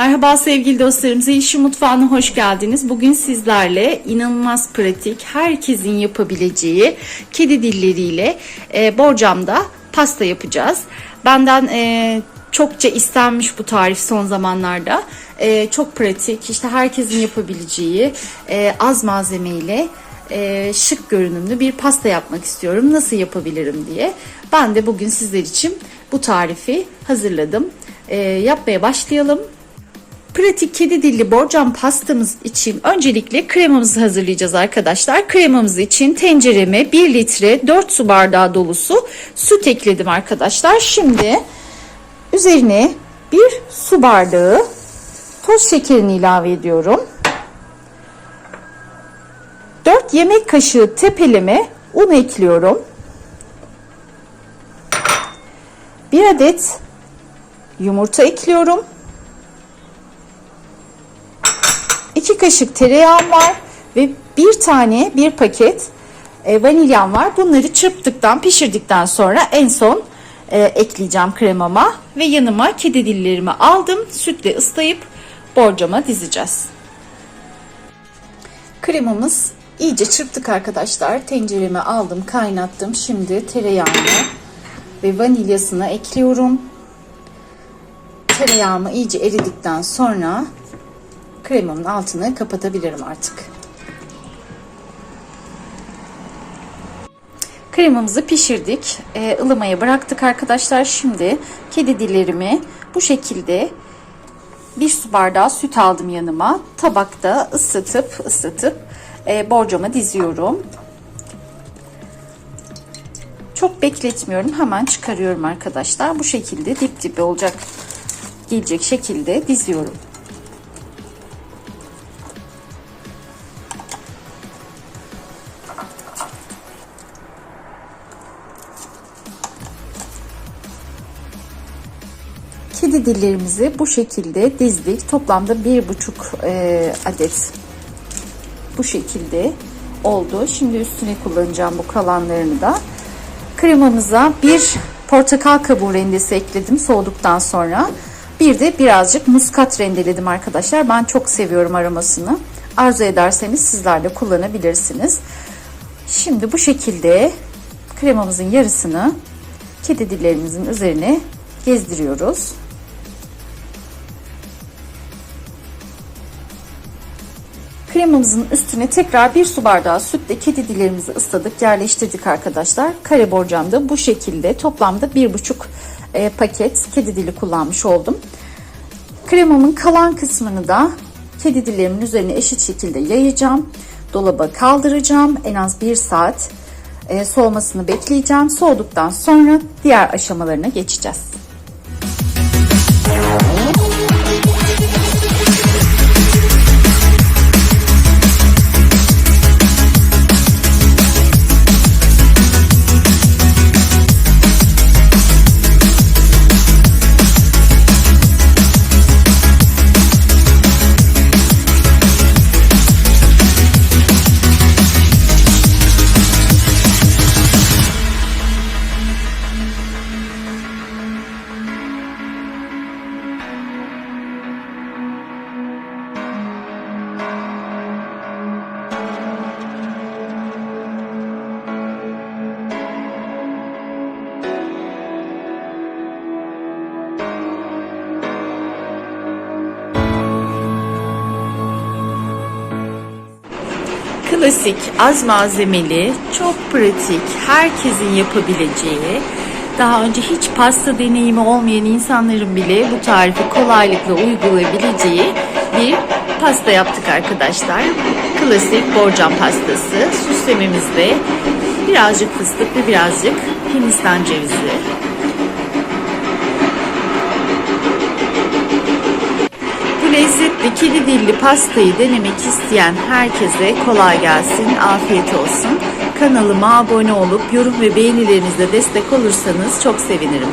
Merhaba sevgili dostlarım. Zelişi Mutfağı'na hoş geldiniz. Bugün sizlerle inanılmaz pratik, herkesin yapabileceği kedi dilleriyle e, borcamda pasta yapacağız. Benden e, çokça istenmiş bu tarif son zamanlarda. E, çok pratik, işte herkesin yapabileceği e, az malzemeyle e, şık görünümlü bir pasta yapmak istiyorum. Nasıl yapabilirim diye. Ben de bugün sizler için bu tarifi hazırladım. E, yapmaya başlayalım. Pratik kedi dilli borcam pastamız için öncelikle kremamızı hazırlayacağız arkadaşlar. Kremamız için tencereme 1 litre 4 su bardağı dolusu süt ekledim arkadaşlar. Şimdi üzerine bir su bardağı toz şekerini ilave ediyorum. 4 yemek kaşığı tepeleme un ekliyorum. 1 adet yumurta ekliyorum. 2 kaşık tereyağım var ve bir tane bir paket e, vanilyam var. Bunları çırptıktan pişirdikten sonra en son e, ekleyeceğim kremama ve yanıma kedi dillerimi aldım. Sütle ıslayıp borcama dizeceğiz. Kremamız iyice çırptık arkadaşlar. Tencereme aldım kaynattım. Şimdi tereyağını ve vanilyasını ekliyorum. Tereyağımı iyice eridikten sonra kremamın altını kapatabilirim artık. Kremamızı pişirdik. E, ılımaya bıraktık arkadaşlar. Şimdi kedi dillerimi bu şekilde bir su bardağı süt aldım yanıma. Tabakta ıslatıp ıslatıp e, borcama diziyorum. Çok bekletmiyorum. Hemen çıkarıyorum arkadaşlar. Bu şekilde dip dibe olacak gelecek şekilde diziyorum. Kedi dillerimizi bu şekilde dizdik. Toplamda bir buçuk e, adet bu şekilde oldu. Şimdi üstüne kullanacağım bu kalanlarını da. Kremamıza bir portakal kabuğu rendesi ekledim soğuduktan sonra. Bir de birazcık muskat rendeledim arkadaşlar. Ben çok seviyorum aromasını. Arzu ederseniz sizler de kullanabilirsiniz. Şimdi bu şekilde kremamızın yarısını kedi dillerimizin üzerine gezdiriyoruz. Kremamızın üstüne tekrar bir su bardağı sütle kedi dillerimizi ısladık, yerleştirdik arkadaşlar. Kare borcamda bu şekilde toplamda bir buçuk e, paket kedi dili kullanmış oldum. Kremamın kalan kısmını da kedi dillerimin üzerine eşit şekilde yayacağım. Dolaba kaldıracağım. En az bir saat e, soğumasını bekleyeceğim. Soğuduktan sonra diğer aşamalarına geçeceğiz. Klasik, az malzemeli, çok pratik, herkesin yapabileceği, daha önce hiç pasta deneyimi olmayan insanların bile bu tarifi kolaylıkla uygulayabileceği bir pasta yaptık arkadaşlar. Klasik borcam pastası. Süslememizde birazcık fıstık ve birazcık hindistan cevizi. Lezzetli kedi dilli pastayı denemek isteyen herkese kolay gelsin, afiyet olsun. Kanalıma abone olup yorum ve beğenilerinizle destek olursanız çok sevinirim.